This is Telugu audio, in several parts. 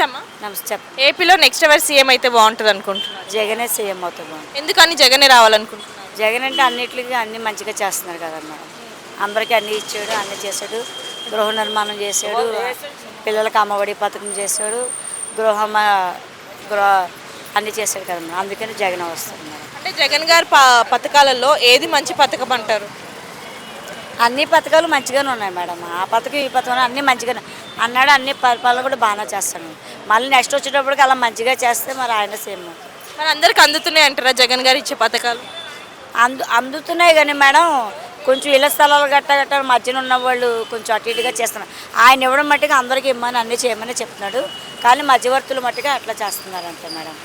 నమస్తే అమ్మా నమస్తే చెప్ప ఏపీలో నెక్స్ట్ ఎవరు సీఎం అయితే బాగుంటుంది అనుకుంటున్నారు? జగనే సీఎం అవుతుంది ఎందుకని జగనే రావాలనుకుంటున్నారు? జగన్ అంటే అన్నిటికీ అన్ని మంచిగా చేస్తున్నారు కదా మేడం అందరికీ అన్ని ఇచ్చాడు అన్ని చేశాడు. గృహ నిర్మాణం చేశాడు. పిల్లలకి అమ్మఒడి పథకం చేశాడు. గృహ గృహ అన్ని చేశాడు కదా మేడం అందుకని జగన్ వస్తుంది మేడం అంటే జగన్ గారి ప- పథకాలలో ఏది మంచి పథకం అంటారు? అన్ని పథకాలు మంచిగానే ఉన్నాయి మేడం. ఆ పథకం ఈ పథకం అన్నీ మంచిగానే అన్నాడు అన్ని పరిపాలన కూడా బాగానే చేస్తాను మళ్ళీ నెక్స్ట్ వచ్చేటప్పటికి అలా మంచిగా చేస్తే మరి ఆయన సేమ్. మరి అందరికి అందుతున్నాయి అంటారా జగన్ గారు ఇచ్చే పథకాలు? అందు అందుతున్నాయి కానీ మేడం కొంచెం ఇళ్ళ స్థలాలు గట్ట గట్ట మధ్యన ఉన్న వాళ్ళు కొంచెం అటు ఇటుగా చేస్తున్నారు. ఆయన ఇవ్వడం మట్టుగా అందరికీ ఇమ్మని అన్నీ చేయమని చెప్తున్నాడు. కానీ మధ్యవర్తులు మట్టుగా అట్లా చేస్తున్నారు అంతే మేడం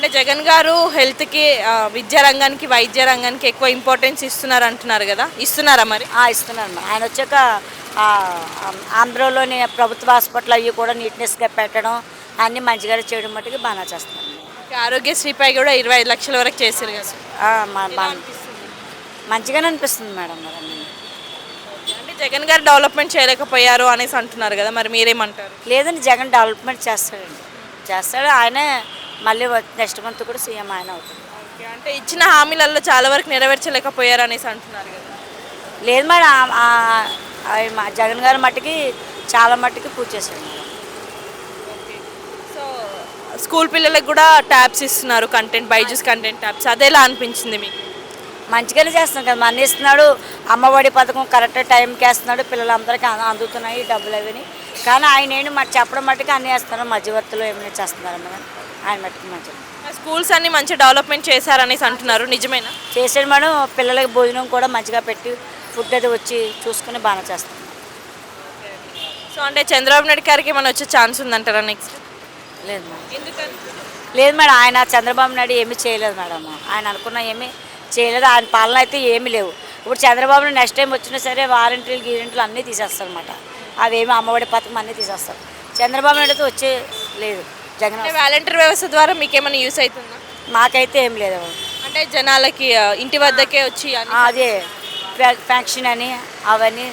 అంటే జగన్ గారు హెల్త్కి విద్యా రంగానికి వైద్య రంగానికి ఎక్కువ ఇంపార్టెన్స్ ఇస్తున్నారు అంటున్నారు కదా? ఇస్తున్నారా మరి? ఆ, ఇస్తున్నారు ఆయన వచ్చాక ఆంధ్రలోని ప్రభుత్వ హాస్పిటల్ అవి కూడా నీట్నెస్గా పెట్టడం అన్నీ మంచిగా చేయడం మట్టుకు బాగా చేస్తున్నారు ఆరోగ్యశ్రీపై కూడా ఇరవై ఐదు లక్షల వరకు చేశారు కదా మంచిగానే అనిపిస్తుంది మేడం మరి. అంటే జగన్ గారు డెవలప్మెంట్ చేయలేకపోయారు అనేసి అంటున్నారు కదా మరి మీరేమంటారు? లేదండి జగన్ డెవలప్మెంట్ చేస్తాడండి. చేస్తాడు ఆయనే మళ్ళీ నెక్స్ట్ మంత్ కూడా సీఎం ఆయన అవుతుంది. అంటే ఇచ్చిన హామీలలో చాలా వరకు నెరవేర్చలేకపోయారు అనేసి అంటున్నారు కదా. లేదు మేడం జగన్ గారి మట్టుకి చాలా మట్టుకి పూజ చేశాడు మేడం సో స్కూల్ పిల్లలకు కూడా ట్యాబ్స్ ఇస్తున్నారు కంటెంట్ బైజూస్ కంటెంట్ ట్యాబ్స్. అదేలా అనిపించింది మీకు? మంచిగానే చేస్తున్నాడు కదా. మన ఇస్తున్నాడు అమ్మఒడి పథకం కరెక్ట్ టైంకి వేస్తున్నాడు పిల్లలందరికీ అందుతున్నాయి డబ్బులు అవిని. కానీ ఆయన ఏంటి మరి చెప్పడం మట్టుకు అన్నీ వేస్తున్నారు మధ్యవర్తులు ఏమైనా చేస్తున్నారు మేడం ఆయన మట్టుకు మంచిగా స్కూల్స్ అన్ని మంచి డెవలప్మెంట్ చేశారనేసి అంటున్నారు. నిజమేనా? చేసాడు మేడం పిల్లలకి భోజనం కూడా మంచిగా పెట్టి ఫుడ్ అది వచ్చి చూసుకుని బాగానే చేస్తున్నాం సో అంటే చంద్రబాబు నాయుడు గారికి ఏమైనా వచ్చే ఛాన్స్ ఉందంటారా నెక్స్ట్? లేదు మేడం. ఎందుకని లేదు మేడం ఆయన చంద్రబాబు నాయుడు ఏమీ చేయలేదు మేడం. ఆయన అనుకున్న ఏమీ చేయలేదు. ఆయన పాలన అయితే ఏమీ లేవు. ఇప్పుడు చంద్రబాబు నాయుడు నెక్స్ట్ టైం వచ్చినా సరే వారంటీలు గీరెంట్లు అన్నీ తీసేస్తారు అనమాట అవేమి అమ్మఒడి పథకం అన్నీ తీసేస్తారు. చంద్రబాబు నాయుడు అయితే వచ్చే లేదు. జగన్ అంటే వాలంటీర్ వ్యవస్థ ద్వారా మీకు ఏమైనా యూస్ అవుతుందా? మాకైతే ఏం లేదు. అంటే జనాలకి ఇంటి వద్దకే వచ్చి అదే ఫ్యాక్షన్ అని అవన్నీ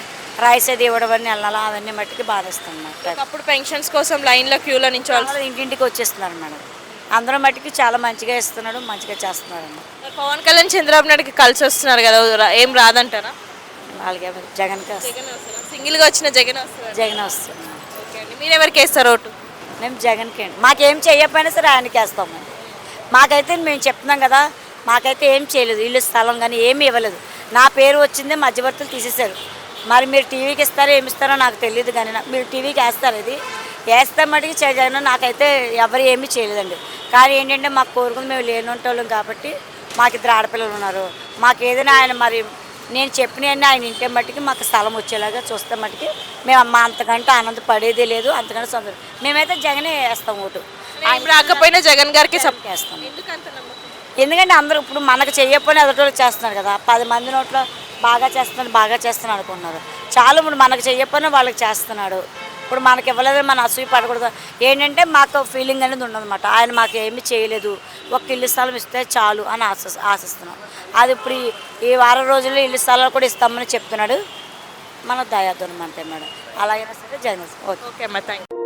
రైస్ అది ఇవ్వడం అని వెళ్ళాలి అవన్నీ మట్టుకి బాధిస్తాం అన్నమాట ఒకప్పుడు పెన్షన్స్ కోసం లైన్లో క్యూలో నించోవాల్సి అందరూ ఇంటింటికి వచ్చేస్తున్నారు మేడం. అందరూ మట్టుకి చాలా మంచిగా ఇస్తున్నాడు మంచిగా చేస్తున్నాడు పవన్ కళ్యాణ్ చంద్రబాబు నాయుడుకి కలిసి వస్తున్నారు కదా ఏం రాదంటారా? అలాగే జగన్ సింగిల్గా వచ్చిన జగన్ జగన్ అండి. మీరు ఎవరికి వేస్తారు ఓటు? మేము జగన్కి అండి. మాకేం చేయకపోయినా సరే ఆయనకి వేస్తాము. మాకైతే మేము చెప్తున్నాం కదా మాకైతే ఏం చేయలేదు. ఇల్లు స్థలం కానీ ఏమీ ఇవ్వలేదు. నా పేరు వచ్చిందే మధ్యవర్తులు తీసేశారు. మరి మీరు టీవీకి ఇస్తారో ఏమి ఇస్తారో నాకు తెలియదు కానీ మీరు టీవీకి వేస్తారు ఇది. వేస్తే మటుకు చే- జగన్ నాకైతే ఎవరు ఏమీ చేయలేదండి. కానీ ఏంటంటే మాకు కోరుకుని మేము లేనుంటోళ్ళం కాబట్టి మాకు ఇద్దరు ఆడపిల్లలు ఉన్నారు. మాకు ఏదైనా ఆయన మరి నేను చెప్పినవన్నీ ఆయన ఇంటే మట్టుకి మాకు స్థలం వచ్చేలాగా చూస్తే మట్టుకి మేము అమ్మ అంతకంటే ఆనందపడేది లేదు అంతకంటే సంతోషం. మేమైతే జగనే వేస్తాం ఓటు. ఏం రాకపోయినా జగన్ గారికి వేస్తాం. ఎందుకంటే అందరూ ఇప్పుడు మనకు చెయ్యకపోయినా ఎదుటి చేస్తున్నారు కదా పది మంది నోట్లో బాగా చేస్తున్నాడు బాగా చేస్తున్నాడు అనుకుంటున్నారు. చాలా ఇప్పుడు మనకు చెయ్యకపోయినా వాళ్ళకి చేస్తున్నాడు. ఇప్పుడు మనకి ఇవ్వలేదు మన అసూయ పడకూడదు ఏంటంటే మాకు ఫీలింగ్ అనేది ఉండదన్నమాట. ఆయన మాకు ఏమి చేయలేదు. ఒక ఇల్లు స్థలం ఇస్తే చాలు అని ఆశ ఆశిస్తున్నాం. అది ఇప్పుడు ఈ- ఈ వారం రోజుల్లో ఇల్లు స్థలాలు కూడా ఇస్తామని చెప్తున్నాడు మన దయాదురం అంతే మేడం. అలాగైనా సరే జగన్ ఓకే. ఓకే అమ్మ థ్యాంక్